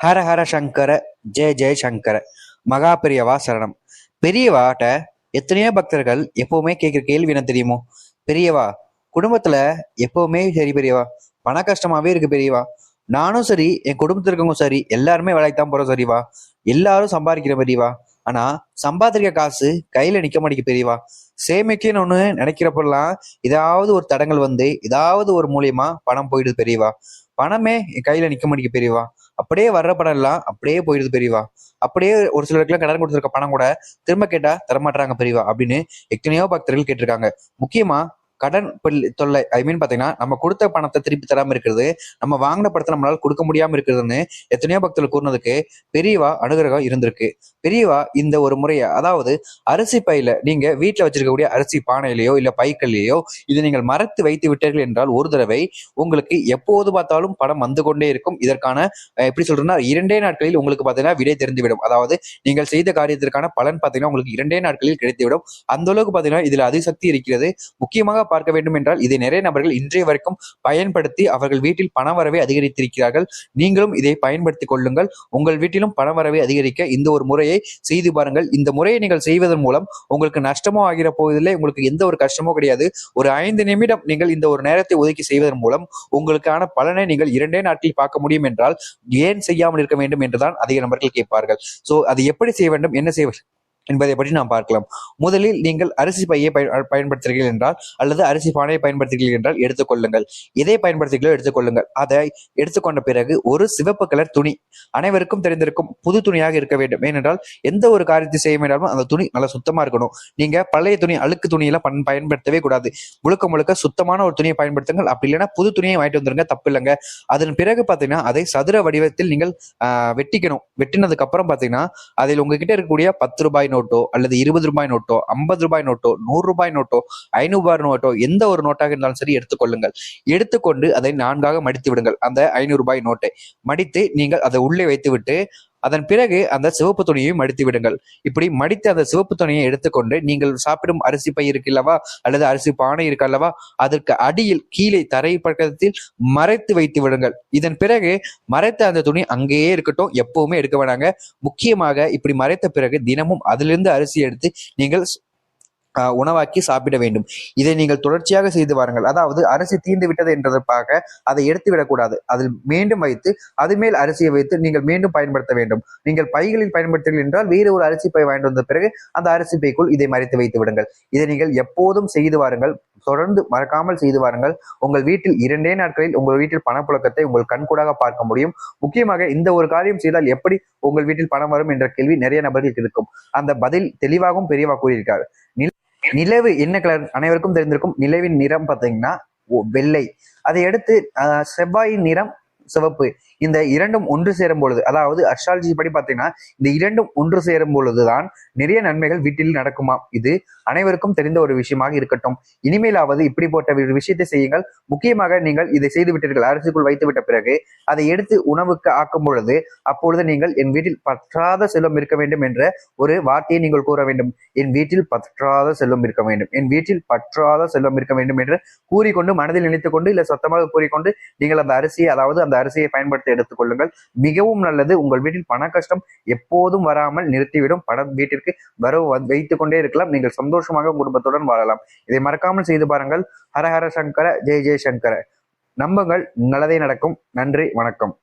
ஹர ஹர சங்கர ஜெய ஜெய சங்கர. மகா பெரியவா சரணம். பெரியவாட்ட எத்தனையோ பக்தர்கள் எப்பவுமே கேட்குற கேள்வி என்ன தெரியுமோ? பெரியவா குடும்பத்துல எப்பவுமே சரி பெரியவா. பண கஷ்டமாவே இருக்கு பெரியவா. நானும் சரி என் குடும்பத்துல இருக்கவங்க சரி. எல்லாருமே வேலைக்கு தான் போறோம் சரிவா. எல்லாரும் சம்பாதிக்கிற பெரியவா. ஆனா சம்பாதிக்கிற காசு கையில நிக்க மாட்டேங்க பெரியவா. சேமிக்கணும்னு ஒண்ணு நினைக்கிறப்பெல்லாம் ஏதாவது ஒரு தடங்கள் வந்து ஏதாவது ஒரு மூலியமா பணம் போயிடுது பெரியவா. பணமே என் கையில நிக்க மாட்டேங்க பெரியவா. அப்படியே வர்ற படம் எல்லாம் அப்படியே போயிடுது பெரியவா. அப்படியே ஒரு சிலருக்குலாம் கடன் கொடுத்துருக்க பணம் கூட திரும்ப கேட்டா தரமாட்டாங்க பெரியவா அப்படின்னு எத்தனையோ பக்தர்கள் கேட்டிருக்காங்க. முக்கியமா கடன் தொல்லை ஐ மீன் பாத்தீங்கன்னா நம்ம கொடுத்த பணத்தை திருப்பி தராம இருக்கிறது நம்ம வாங்கின படத்தை நம்மளால கொடுக்க முடியாம இருக்கிறதுன்னு எத்தனையோ பக்தர்கள் கூறினதுக்கு பெரியவா அனுகிரகம் இருந்திருக்கு. பெரியவா இந்த ஒரு முறையை அதாவது அரிசி பையில நீங்க வீட்டுல வச்சிருக்கக்கூடிய அரிசி பானையிலேயோ இல்ல பைக்கல்லையோ இதை நீங்கள் மறைத்து வைத்து விட்டீர்கள் என்றால் ஒரு தடவை உங்களுக்கு எப்போது பார்த்தாலும் பணம் வந்து கொண்டே இருக்கும். இதற்கான எப்படி சொல்றேன்னா இரண்டே நாட்களில் உங்களுக்கு பாத்தீங்கன்னா விடை தெரிந்துவிடும். அதாவது நீங்கள் செய்த காரியத்திற்கான பலன் பாத்தீங்கன்னா உங்களுக்கு இரண்டே நாட்களில் கிடைத்துவிடும். அந்த அளவுக்கு பாத்தீங்கன்னா இதுல அதிசக்தி இருக்கிறது. முக்கியமாக பார்க்க வேண்டும் என்றால் இதை நிறைய நபர்கள் இன்றைய வரைக்கும் பயன்படுத்தி அவர்கள் வீட்டில் பண வரவை அதிகரித்திருக்கிறார்கள். நீங்களும் இதை பயன்படுத்திக் கொள்ளுங்கள். உங்கள் வீட்டிலும் பண வரவை அதிகரிக்க இந்த ஒரு முறையை செய்து பாருங்கள். இந்த முறையை நீங்கள் செய்வதன் மூலம் உங்களுக்கு நஷ்டமோ ஆகிற போவதில்லை. உங்களுக்கு எந்த ஒரு கஷ்டமோ கிடையாது. ஒரு ஐந்து நிமிடம் நீங்கள் இந்த ஒரு நேரத்தை ஒதுக்கி செய்வதன் மூலம் உங்களுக்கான பலனை நீங்கள் இரண்டே நாட்களில் பார்க்க முடியும் என்றால் ஏன் செய்யாமல் இருக்க வேண்டும் என்றுதான் அதிக நபர்கள் கேட்பார்கள். சோ அது எப்படி செய்ய வேண்டும்? என்ன செய்ய என்பதை பற்றி நாம் பார்க்கலாம். முதலில் நீங்கள் அரிசி பையை பயன்படுத்துகிறீர்கள் என்றால் அல்லது அரிசி பானையை பயன்படுத்துகிறீர்கள் என்றால் எடுத்துக்கொள்ளுங்கள் எதை பயன்படுத்துகிறீர்களோ எடுத்துக்கொள்ளுங்கள் அதை எடுத்துக்கொண்ட பிறகு ஒரு சிவப்பு கலர் துணி. அனைவருக்கும் தெரிந்திருக்கும் புது துணியாக இருக்க வேண்டும். ஏனென்றால் எந்த ஒரு காரியத்தை செய்ய வேண்டாலும் அந்த துணி நல்லா சுத்தமா இருக்கணும். நீங்க பழைய துணி அழுக்கு துணியெல்லாம் பன் பயன்படுத்தவே கூடாது. முழுக்க முழுக்க சுத்தமான ஒரு துணியை பயன்படுத்துங்கள். அப்படி இல்லைன்னா புது துணியை வாங்கிட்டு வந்துருங்க. தப்பு இல்லைங்க. அதன் பிறகு பார்த்தீங்கன்னா அதை சதுர வடிவத்தில் நீங்கள் வெட்டிக்கணும். வெட்டினதுக்கு அப்புறம் பார்த்தீங்கன்னா அதில் உங்ககிட்ட இருக்கக்கூடிய பத்து ரூபாய் நோட்டோ அல்லது இருபது ரூபாய் நோட்டோ ஐம்பது ரூபாய் நோட்டோ நூறு ரூபாய் நோட்டோ ஐநூறு ரூபாய் நோட்டோ எந்த ஒரு நோட்டாக இருந்தாலும் சரி எடுத்துக்கொள்ளுங்கள் எடுத்துக்கொண்டு அதை நான்காக மடித்து விடுங்கள். அந்த ஐநூறு ரூபாய் நோட்டை மடித்து நீங்கள் அதை உள்ளே வைத்துவிட்டு அதன் பிறகு அந்த சிவப்பு துணியை மடித்து விடுங்கள். இப்படி மடித்து அந்த சிவப்பு துணியை எடுத்துக்கொண்டு நீங்கள் சாப்பிடும் அரிசி பை இருக்கு அல்லவா அல்லது அரிசி பானை இருக்கு அல்லவா அதற்கு அடியில் கீழே தரை பக்கத்தில் மறைத்து வைத்து விடுங்கள். இதன் பிறகு மறைத்த அந்த துணி அங்கேயே இருக்கட்டும். எப்பவுமே எடுக்க வேணாங்க. முக்கியமாக இப்படி மறைத்த பிறகு தினமும் அதிலிருந்து அரிசி எடுத்து நீங்கள் உணவாக்கி சாப்பிட வேண்டும். இதை நீங்கள் தொடர்ச்சியாக செய்து வாருங்கள். அதாவது அரிசி தீந்து விட்டது என்றதற்காக அதை எடுத்து விடக்கூடாது. அதில் மீண்டும் வைத்து அது மேல் அரிசியை வைத்து நீங்கள் மீண்டும் பயன்படுத்த வேண்டும். நீங்கள் பைகளில் பயன்படுத்தீர்கள் என்றால் வேறு ஒரு அரிசி பை வாங்கிட்டு வந்த பிறகு அந்த அரிசி பைக்குள் இதை மறைத்து வைத்து விடுங்கள். இதை நீங்கள் எப்போதும் செய்து வாருங்கள். தொடர்ந்து மறக்காமல் செய்து வாருங்கள். உங்கள் வீட்டில் இரண்டே நாட்களில் உங்கள் வீட்டில் பணப்புழக்கத்தை உங்கள் கண்கூடாக பார்க்க முடியும். முக்கியமாக இந்த ஒரு காரியம் செய்தால் எப்படி உங்கள் வீட்டில் பணம் வரும் என்ற கேள்வி நிறைய நபர்களுக்கு இருக்கும் அந்த பதில் தெளிவாகவும் பெரியவா கூறியிருக்காரு. நிலவு என்ன கலர்? அனைவருக்கும் தெரிந்திருக்கும் நிலவின் நிறம் பார்த்தீங்கன்னா வெள்ளை. அதை அடுத்து செவ்வாயின் நிறம் சிவப்பு. இந்த இரண்டும் ஒன்று சேரும் பொழுது அதாவது அஸ்ட்ராலஜி படி பார்த்தீங்கன்னா இந்த இரண்டும் ஒன்று சேரும் பொழுதுதான் நிறைய நன்மைகள் வீட்டில் நடக்குமா? இது அனைவருக்கும் தெரிந்த ஒரு விஷயமாக இருக்கட்டும். இனிமேலாவது இப்படி போட்ட விஷயத்தை செய்யுங்கள். முக்கியமாக நீங்கள் இதை செய்து விட்டீர்கள். அரிசிக்குள் வைத்து விட்ட பிறகு அதை எடுத்து உணவுக்கு ஆக்கும் பொழுது அப்பொழுது நீங்கள் என் வீட்டில் பற்றாத செல்வம் இருக்க வேண்டும் என்ற ஒரு வார்த்தையை நீங்கள் கூற வேண்டும். என் வீட்டில் பற்றாத செல்வம் இருக்க வேண்டும். என் வீட்டில் பற்றாத செல்வம் இருக்க வேண்டும் என்று கூறிக்கொண்டு மனதில் நினைத்துக்கொண்டு இல்லை சத்தமாக கூறிக்கொண்டு நீங்கள் அந்த அரிசியை அதாவது அந்த அரிசியை பயன்படுத்தி எடுத்துக்கொள்ளுங்கள் மிகவும் நல்லது. உங்கள் வீட்டில் பண கஷ்டம் எப்போதும் வராமல் நிறுத்திவிடும். பணம் வீட்டிற்கு வரவு வைத்துக் கொண்டே இருக்கலாம். நீங்கள் சந்தோஷமாக குடும்பத்துடன் வாழலாம். இதை மறக்காமல் செய்து பாருங்கள். ஹரஹர சங்கர ஜெய ஜெய சங்கர. நம்புங்கள். நல்லதே நடக்கும். நன்றி. வணக்கம்.